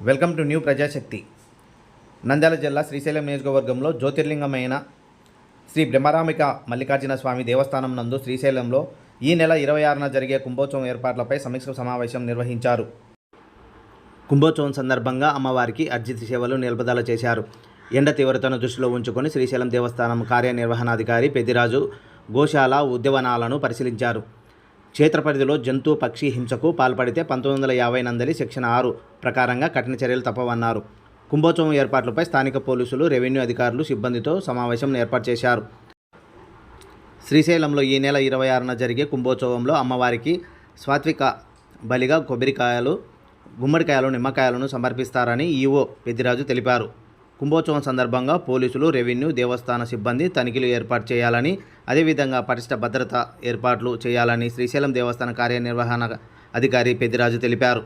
Welcome to new Prajasakti. Nandyal జిల్లా శ్రీశైలం నియోజకవర్గంలో జ్యోతిర్లింగమైన శ్రీ బ్రహ్మరామిక మల్లికార్జున స్వామి దేవస్థానం నందు శ్రీశైలంలో ఈ నెల ఇరవై ఆరున జరిగే కుంభోత్సవం ఏర్పాట్లపై సమీక్ష సమావేశం నిర్వహించారు. కుంభోత్సవం సందర్భంగా అమ్మవారికి అర్జిత సేవలు నిలుపుదల చేశారు. ఎండ తీవ్రతను దృష్టిలో ఉంచుకొని శ్రీశైలం దేవస్థానం కార్యనిర్వహణాధికారి పెద్దిరాజు గోశాల ఉద్యవనాలను పరిశీలించారు. క్షేత్ర పరిధిలో జంతు పక్షి హింసకు పాల్పడితే పంతొమ్మిది వందల యాభై నందలి సెక్షన్ ఆరు ప్రకారంగా కఠిన చర్యలు తప్పవన్నారు. కుంభోత్సవం ఏర్పాట్లపై స్థానిక పోలీసులు రెవెన్యూ అధికారులు సిబ్బందితో సమావేశం ఏర్పాటు చేశారు. శ్రీశైలంలో ఈ నెల ఇరవై ఆరున జరిగే కుంభోత్సవంలో అమ్మవారికి స్వాత్విక బలిగా కొబ్బరికాయలు గుమ్మడికాయలు నిమ్మకాయలను సమర్పిస్తారని ఈవో పెద్దిరాజు తెలిపారు. కుంభోత్సవం సందర్భంగా పోలీసులు రెవెన్యూ దేవస్థాన సిబ్బంది తనిఖీలు ఏర్పాటు చేయాలని అదేవిధంగా పటిష్ట భద్రత ఏర్పాట్లు చేయాలని శ్రీశైలం దేవస్థాన కార్యనిర్వహణ అధికారి పెద్దిరాజు తెలిపారు.